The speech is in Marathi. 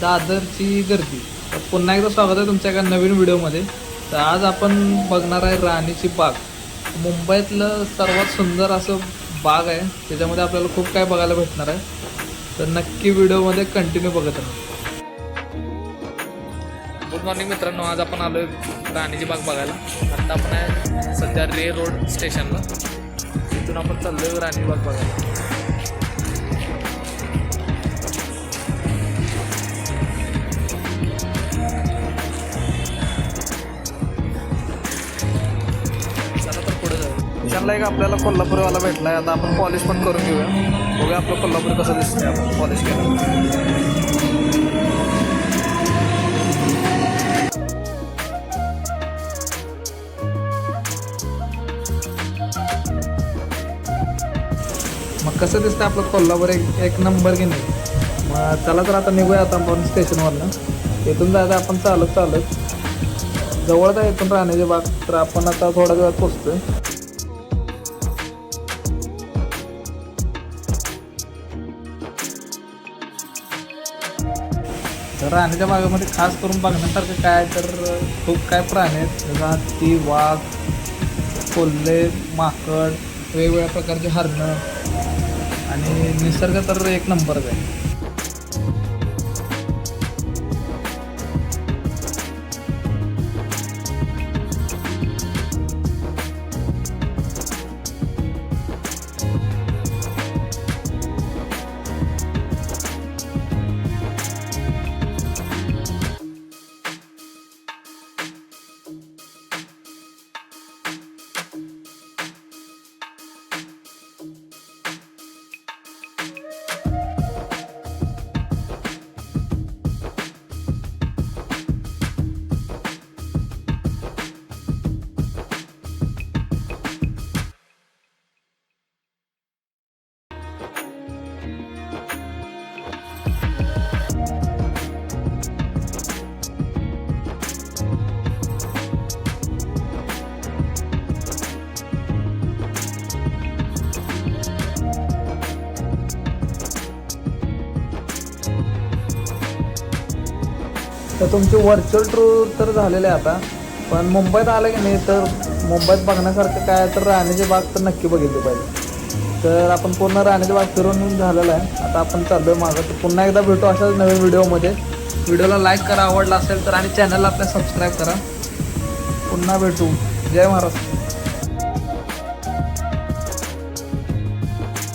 दादरची गर्दी. तर पुन्हा एकदा स्वागत आहे तुमच्या एका नवीन व्हिडिओमध्ये. तर आज आपण बघणार आहे राणीची बाग. मुंबईतलं सर्वात सुंदर असं बाग आहे. त्याच्यामध्ये आपल्याला खूप काय बघायला भेटणार आहे. तर नक्की व्हिडिओमध्ये कंटिन्यू बघत राहा. गुड मॉर्निंग मित्रांनो आज आपण आलोय राणीची बाग बघायला. आता आपण आहे सध्या रे रोड स्टेशनला. तिथून आपण चाललोय राणी बाग बघायला. जाऊ एक आपल्याला कोल्हापूरवाला भेटलाय. आता आपण पॉलिश पण करून घेऊया. बघूया आपलं कोल्हापूर कसं दिसतंय. आपण पॉलिश केलं. मग कसं दिसतं आपलं कोल्हापूर? एक एक नंबर की नाही? मग चला तर आता निघूया आता आपण स्टेशनवरनं इथून जायचं आपण चालत चालत. जवळच आहे इथून राहण्याची बाग तर आपण आता थोड्या वेळात पोचतोय तर राहण्याच्या बागेमध्ये खास करून बघण्यासारखं काय तर खूप काय प्राणी आहेत राती वाघ कोल्हे माकड वेगवेगळ्या प्रकारचे हरणं. आणि निसर्ग तर एक नंबरच आहे. तर तुमचे व्हर्च्युअल टूर तर झालेले आहे आता. पण मुंबईत आलं की नाही तर मुंबईत बघण्यासारखं काय तर राहण्याची बाग तर नक्की बघितली पाहिजे. तर आपण पूर्ण राहण्याची बाग फिरून झालेलं आहे. आता आपण चाललोय मागं. तर पुन्हा एकदा भेटू अशाच नवीन व्हिडिओमध्ये. व्हिडिओला लाईक करा आवडला असेल तर आणि चॅनलला आपल्या सबस्क्राईब करा. पुन्हा भेटू. जय महाराष्ट्र.